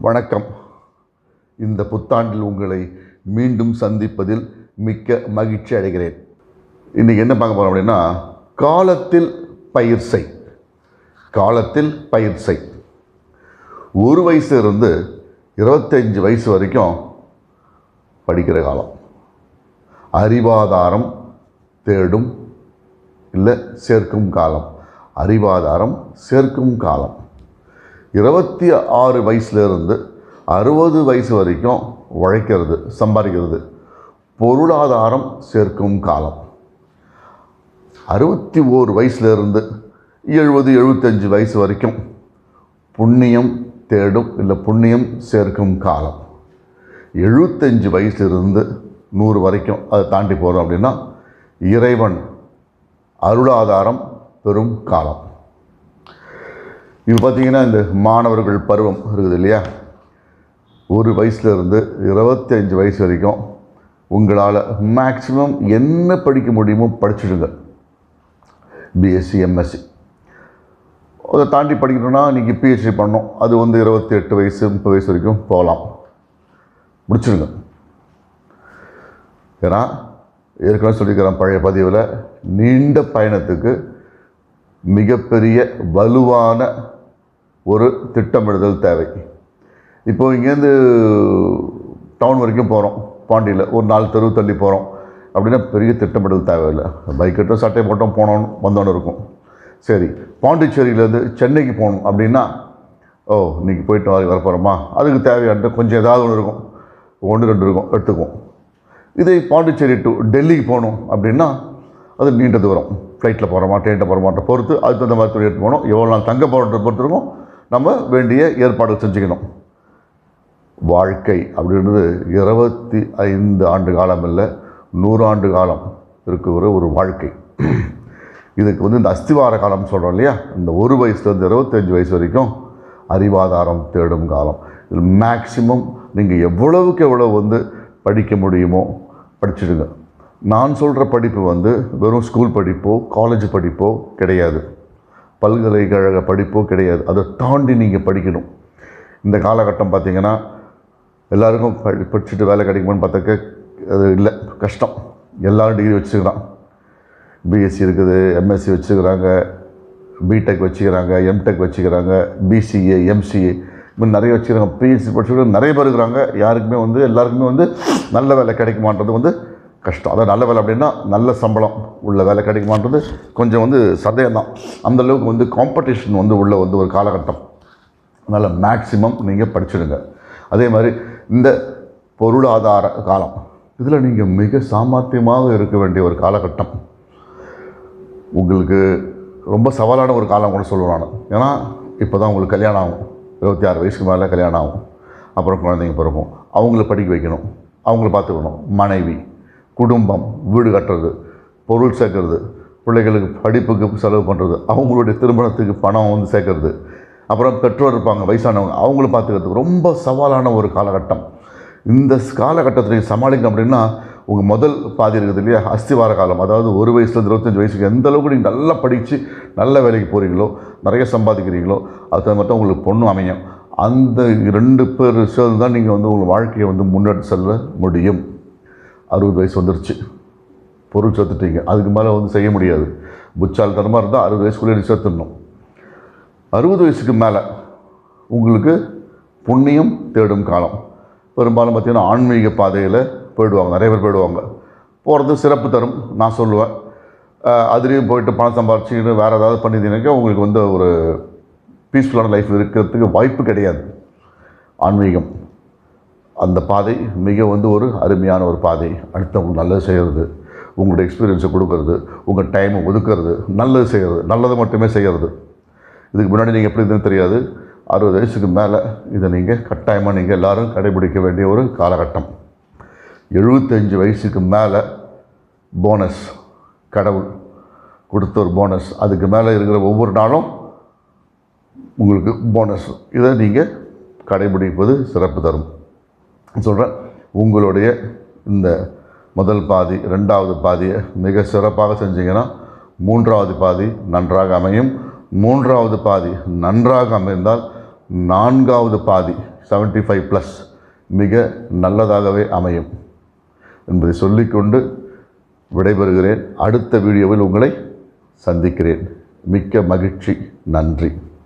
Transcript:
வணக்கம். இந்த புத்தாண்டில் உங்களை மீண்டும் சந்திப்பதில் மிக்க மகிழ்ச்சி அடைகிறேன். இன்றைக்கி என்ன பார்க்க போகிறோம் அப்படின்னா காலத்தில் பயிர் செய். காலத்தில் பயிர் செய். ஒரு வயசுலேருந்து இருபத்தஞ்சி வயசு வரைக்கும் படிக்கிற காலம். அறிவாதாரம் தேடும் இல்லை சேர்க்கும் காலம். அறிவாதாரம் சேர்க்கும் காலம். இருபத்தி ஆறு வயசுலேருந்து அறுபது வயசு வரைக்கும் உழைக்கிறது சம்பாதிக்கிறது. பொருளாதாரம் சேர்க்கும் காலம். அறுபத்தி ஓரு வயசுலேருந்து எழுபது எழுபத்தஞ்சு வயசு வரைக்கும் புண்ணியம் தேடும் இல்லை புண்ணியம் சேர்க்கும் காலம். எழுபத்தஞ்சு வயசுலேருந்து நூறு வரைக்கும் அதை தாண்டி போகிறோம் அப்படின்னா இறைவன் அருளாதாரம் பெறும் காலம். இது பார்த்திங்கன்னா இந்த மாணவர்கள் பருவம் இருக்குது இல்லையா? ஒரு வயசுலேருந்து இருபத்தி அஞ்சு வயசு வரைக்கும் உங்களால் மேக்ஸிமம் என்ன படிக்க முடியுமோ படிச்சுடுங்க. பிஎஸ்சி எம்எஸ்சி அதை தாண்டி படிக்கணும்னா இன்றைக்கி பிஹெச்டி பண்ணணும். அது வந்து இருபத்தி எட்டு வயசு முப்பது வயசு வரைக்கும் போகலாம். முடிச்சிடுங்க. ஏன்னா ஏற்கனவே சொல்லிக்கிறேன் பழைய பதிவில் நீண்ட பயணத்துக்கு மிகப்பெரிய வலுவான ஒரு திட்டமிடுதல் தேவை. இப்போது இங்கேருந்து டவுன் வரைக்கும் போகிறோம் பாண்டியில் ஒரு நாலு தெரு தள்ளி போகிறோம் அப்படின்னா பெரிய திட்டமிடல் தேவையில்லை. பைக் சட்டை போட்டோம் போனோன்னு வந்தோன்னு இருக்கும். சரி பாண்டிச்சேரியிலேருந்து சென்னைக்கு போகணும் அப்படின்னா ஓ இன்றைக்கி போயிட்டு வர வரப்போகிறோமா அதுக்கு தேவையான கொஞ்சம் ஏதாவது ஒன்று இருக்கும். ஒன்று ரெண்டு இருக்கும் எடுத்துக்குவோம். இதே பாண்டிச்சேரி டு டெல்லிக்கு போகணும் அப்படின்னா அது நீண்ட தூரம். ஃப்ளைட்டில் போகிறோமா ட்ரெயினில் போகிறோமாட்ட பொறுத்து அதுக்கு தகுந்த மாதிரி துணி எடுத்து போகணும். எவ்வளோ நாள் தங்க போகிறத பொறுத்திருக்கும். நம்ம வேண்டிய ஏற்பாடு செஞ்சுக்கணும். வாழ்க்கை அப்படின்றது இருபத்தி ஐந்து ஆண்டு காலம் இல்லை நூறாண்டு காலம் இருக்கிற ஒரு வாழ்க்கை. இதுக்கு வந்து இந்த அஸ்திவார காலம் சொல்கிறோம் இல்லையா? இந்த ஒரு வயசுலேருந்து இருபத்தஞ்சி வயசு வரைக்கும் அறிவாதாரம் தேடும் காலம். இதில் மேக்சிமம் நீங்கள் எவ்வளவுக்கு எவ்வளோ வந்து படிக்க முடியுமோ படிச்சிடுங்க. நான் சொல்கிற படிப்பு வந்து வெறும் ஸ்கூல் படிப்போ காலேஜ் படிப்போ கிடையாது. பல்கலைக்கழக படிப்போ கிடையாது. அதை தாண்டி நீங்கள் படிக்கணும். இந்த காலகட்டம் பார்த்திங்கன்னா எல்லாருக்கும் படி படிச்சுட்டு வேலை கிடைக்குமான்னு பார்த்தாக்க அது இல்லை. கஷ்டம். எல்லாரும் டிகிரி வச்சுக்கிறான். பிஎஸ்சி இருக்குது எம்எஸ்சி வச்சுக்கிறாங்க பிடெக் வச்சுக்கிறாங்க எம்டெக் வச்சுக்கிறாங்க பிசிஏ எம்சிஏ இன்னும் நிறைய வச்சுக்கிறாங்க. பிஎஸ்சி படிச்சுக்கிறாங்க நிறைய பேர் இருக்கிறாங்க. யாருக்குமே வந்து எல்லாருக்குமே வந்து நல்ல வேலை கிடைக்குமான்றது வந்து கஷ்டம். அதாவது நல்ல வேலை அப்படின்னா நல்ல சம்பளம் உள்ள வேலை கிடைக்குமான்றது கொஞ்சம் வந்து சந்தேகம் தான் அந்தளவுக்கு வந்து காம்படிஷன் வந்து உள்ள வந்து ஒரு காலகட்டம். அதனால் மேக்சிமம் நீங்கள் படிச்சிடுங்க. அதே மாதிரி இந்த பொருளாதார காலம். இதில் நீங்கள் மிக சாமர்த்தியமாக இருக்க வேண்டிய ஒரு காலகட்டம். உங்களுக்கு ரொம்ப சவாலான ஒரு காலம் கூட சொல்லுவாங்க நான். ஏன்னா இப்போ தான் உங்களுக்கு கல்யாணம் ஆகும். இருபத்தி ஆறு வயசுக்கு மேலே கல்யாணம் ஆகும். அப்புறம் குழந்தைங்க பிறக்கும். அவங்கள படிக்க வைக்கணும். அவங்கள பார்த்துக்கணும். மனைவி. குடும்பம் வீடு கட்டுறது பொருள் சேர்க்கறது பிள்ளைகளுக்கு படிப்புக்கு செலவு பண்ணுறது அவங்களுடைய திருமணத்துக்கு பணம் வந்து சேர்க்கறது. அப்புறம் பெற்றோர் இருப்பாங்க வயசானவங்க அவங்களும் பார்த்துக்கிறதுக்கு ரொம்ப சவாலான ஒரு காலகட்டம். இந்த காலகட்டத்தில் சமாளிக்கணும் அப்படின்னா உங்கள் முதல் பாதி இருக்குது இல்லையா? அஸ்திவார காலம். அதாவது ஒரு வயசுலேருந்து இருபத்தஞ்சி வயசுக்கு எந்த அளவுக்கு நீங்கள் நல்லா படித்து நல்ல வேலைக்கு போகிறீங்களோ நிறைய சம்பாதிக்கிறீங்களோ அது மட்டும் உங்களுக்கு பொண்ணு அமையும். அந்த ரெண்டு பேர் சேர்ந்து தான் நீங்கள் வந்து உங்கள் வாழ்க்கையை வந்து முன்னெடுத்து செல்ல முடியும். அறுபது வயசு வந்துருச்சு. பொருள் சேர்த்துட்டீங்க. அதுக்கு மேலே வந்து செய்ய முடியாது. புச்சால் தரமாக இருந்தால் அறுபது வயசுக்குள்ளே சேர்த்துடணும். அறுபது வயசுக்கு மேலே உங்களுக்கு புண்ணியம் தேடும் காலம். பெரும்பாலும் பார்த்திங்கன்னா ஆன்மீக பாதையில் போயிடுவாங்க. நிறைய பேர் போயிடுவாங்க. போகிறது சிறப்பு தரும். நான் சொல்லுவேன். அதுலேயும் போயிட்டு பணம் சம்பாரிச்சுன்னு வேறு ஏதாவது பண்ணிட்டீங்கன்னாக்கா உங்களுக்கு வந்து ஒரு பீஸ்ஃபுல்லான லைஃப் இருக்கிறதுக்கு வாய்ப்பு கிடையாது. ஆன்மீகம். அந்த பாதை மிக வந்து ஒரு அருமையான ஒரு பாதை. அடுத்தவங்க நல்லது செய்கிறது உங்களுடைய எக்ஸ்பீரியன்ஸை கொடுக்கறது உங்கள் டைமை ஒதுக்கிறது நல்லது செய்கிறது நல்லது மட்டுமே செய்கிறது இதுக்கு முன்னாடி நீங்கள் எப்படி இருந்ததுன்னு தெரியாது. அறுபது வயசுக்கு மேலே இதை நீங்கள் கட்டாயமாக நீங்கள் எல்லோரும் கடைபிடிக்க வேண்டிய ஒரு காலகட்டம். எழுபத்தஞ்சு வயசுக்கு மேலே போனஸ் கடவுள் கொடுத்த ஒரு போனஸ் அதுக்கு மேலே இருக்கிற ஒவ்வொரு நாளும் உங்களுக்கு போனஸ் இதை நீங்கள் கடைபிடிப்பது சிறப்பு தரும். சொல்கிறேன் உங்களுடைய இந்த முதல் பாதி ரெண்டாவது பாதியை மிக சிறப்பாக செஞ்சீங்கன்னா மூன்றாவது பாதி நன்றாக அமையும். மூன்றாவது பாதி நன்றாக அமைந்தால் நான்காவது பாதி செவன்ட்டி ஃபைவ் ப்ளஸ் மிக நல்லதாகவே அமையும். என்பதை சொல்லிக்கொண்டு விடைபெறுகிறேன். அடுத்த வீடியோவில் உங்களை சந்திக்கிறேன். மிக்க மகிழ்ச்சி. நன்றி.